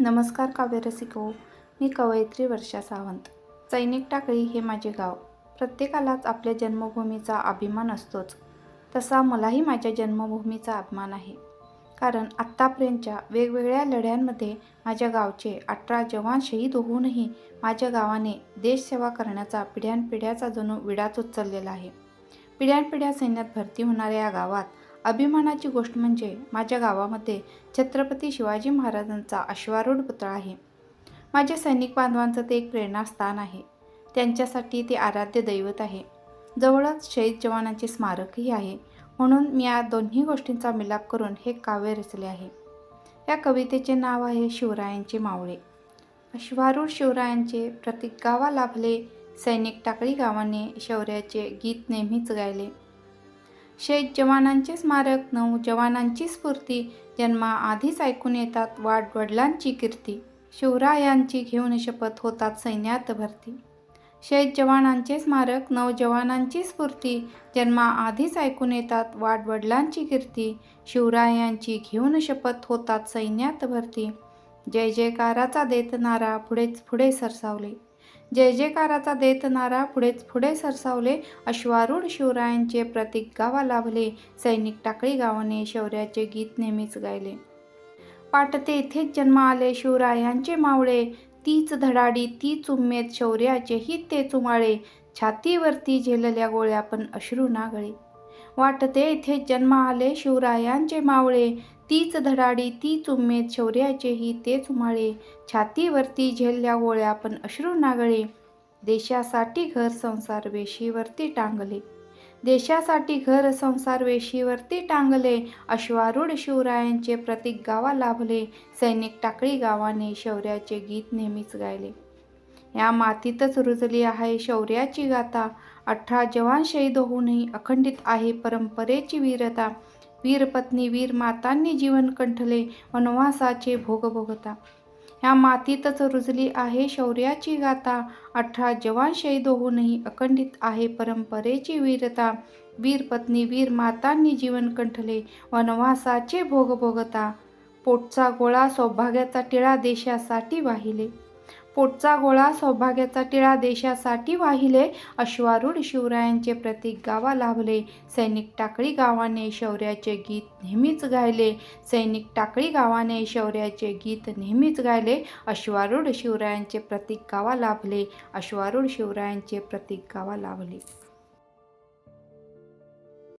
नमस्कार काव्यरसिको मी कवयित्री वर्षा सावंत. सैनिक टाकळी हे माझे गाव. प्रत्येकालाच आपल्या जन्मभूमीचा अभिमान असतोच. तसा मलाही माझ्या जन्मभूमीचा अभिमान आहे. कारण आत्तापर्यंतच्या वेगवेगळ्या लढ्यांमध्ये माझ्या गावचे अठरा जवान शहीद होऊनही माझ्या गावाने देशसेवा करण्याचा पिढ्यानपिढ्याचा जणू विडाच उचललेला आहे. पिढ्यानपिढ्या सैन्यात भरती होणाऱ्या या गावात अभिमानाची गोष्ट म्हणजे माझ्या गावामध्ये छत्रपती शिवाजी महाराजांचा अश्वारूढ पुतळा आहे. माझ्या सैनिक बांधवांचं ते एक प्रेरणास्थान आहे. त्यांच्यासाठी ते आराध्य दैवत आहे. जवळच शहीद जवानांचे स्मारकही आहे. म्हणून मी या दोन्ही गोष्टींचा मिलाप करून हे काव्य रचले आहे. या कवितेचे नाव आहे शिवरायांचे मावळे. अश्वारूढ शिवरायांचे प्रतीक गावा लाभले सैनिक टाकळी गावाने शौर्याचे गीत नेहमीच गायले शहीद जवानांचे स्मारक नऊ जवानांची स्फूर्ती जन्मा आधीच ऐकून येतात वाडवडिलांची कीर्ती. शिवरायांची घेऊन शपथ होतात सैन्यात भरती. शहीद जवानांचे स्मारक नऊ जवानांची स्फूर्ती जन्मा आधीच ऐकून येतात वाडवडिलांची कीर्ती. शिवरायांची घेऊन शपथ होतात सैन्यात भरती. जय जयकाराचा देत नारा पुढेच पुढे सरसावले. जय जयकाराचा देत नारा पुढेच पुढे सरसावले. अश्वारूढ शिवरायांचे प्रतीक गावा लाभले. सैनिक टाकळी गावाने शौर्याचे गीत नेहमीच गायले. पाटते इथेच जन्म आले. शिवरायांचे मावळे. तीच धडाडी तीच उमेद शौर्याचेही ते चुमाळे. छातीवरती झेलल्या गोळ्या पण अश्रू नागळे. वाटते इथे जन्म आले. शिवरायांचे मावळे. तीच धडाडी तीच उमेद शौर्याचेही तेच उमाळे. छातीवरती झेलल्या गोळ्या पण अश्रू नागळे. देशासाठी घर संसार वेशीवरती टांगले. देशासाठी घर संसार वेशीवरती टांगले. अश्वारूढ शिवरायांचे प्रतीक गावा लाभले. सैनिक टाकळी गावाने शौर्याचे गीत नेहमीच गायले. या मातीतच रुजली आहे शौर्याची गाथा. अठरा जवान शहीद होऊनही अखंडित आहे परंपरेची वीरता. वीरपत्नी वीर मातांनी जीवन कंठले वनवासाचे भोग भोगता. ह्या मातीतच रुजली आहे शौर्याची गाथा. अठरा जवान शहीद होऊनही अखंडित आहे परंपरेची वीरता. वीरपत्नी वीर मातांनी जीवन कंठले वनवासाचे भोग भोगता. पोटचा गोळा सौभाग्याचा टिळा देशासाठी वाहिले. पोटचा गोळा सौभाग्याचा टिळा देशासाठी वाहिले अश्वारूढ शिवरायांचे प्रतीक गावा लाभले. सैनिक टाकळी गावाने शौर्याचे गीत नेहमीच गायले. सैनिक टाकळी गावाने शौर्याचे गीत नेहमीच गायले. अश्वारूढ शिवरायांचे प्रतीक गावा लाभले. अश्वारूढ शिवरायांचे प्रतीक गावा लाभले.